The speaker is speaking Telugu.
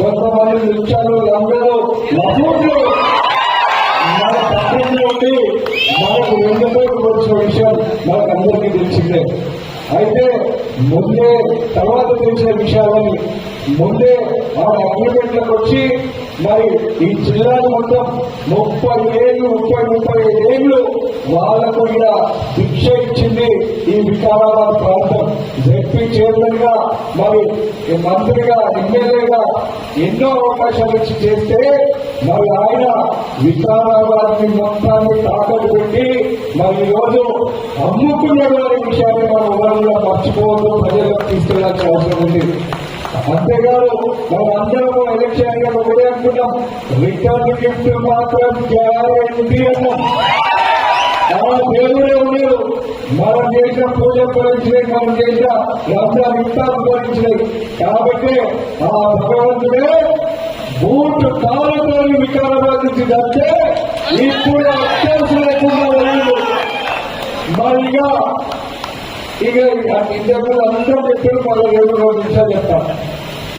కొంతమంది నిత్యాలు అందరూ లభూట్లు మన పట్టణంలో ఉండి మనకు వెన్నుపోటు వచ్చిన విషయం మనకు అందరికీ తెలిసిందే. అయితే ముందే తర్వాత తెలిసిన విషయాలని ముందే మన అగ్రిమెంట్లకు వచ్చి మరి ఈ జిల్లాలు మొత్తం ముప్పై ఏళ్ళు ముప్పై ముప్పై ఐదు ఏళ్ళు వాళ్ళకు ఇలా శిక్ష ఇచ్చింది ఈ వికారాబాద్ ప్రాంతం. జెడ్పీ చైర్మన్గా మరి ఈ మంత్రిగా ఎమ్మెల్యేగా ఎన్నో అవకాశాలు ఇచ్చి చేస్తే మరి ఆయన వికారాబాద్ని మొత్తాన్ని తాకట్టు పెట్టి మరి ఈరోజు రోజు అమ్ముకున్నాడు అనే విషయాన్ని మనం ఎవరు మర్చిపోవద్దు ప్రజలకు తీసుకెళ్ళాల్సిన అవసరం ఉంది. అంతేకాదు మనం అందరం ఎలక్షన్గా ఒకటే అనుకున్నాం రిటర్న్ గిఫ్ట్ మాత్రం గ్యారంటీ అన్నాం. మన దేవుడే మనం చేసిన పూజ భరించినాయి మనం చేసిన రంజాన్ ఇఫ్తార్ భరించినాయి కాబట్టి ఆ భగవంతుడే బూట్ కాలతో వికారాబాద్ నుంచి తప్పితే ఇప్పుడు అత్యవసరం లేకుండా వెళ్ళదు మరి ఇక ఇక అందరూ చెప్పారు మరో ఏడు రోజు నిమిషాలు చెప్తాను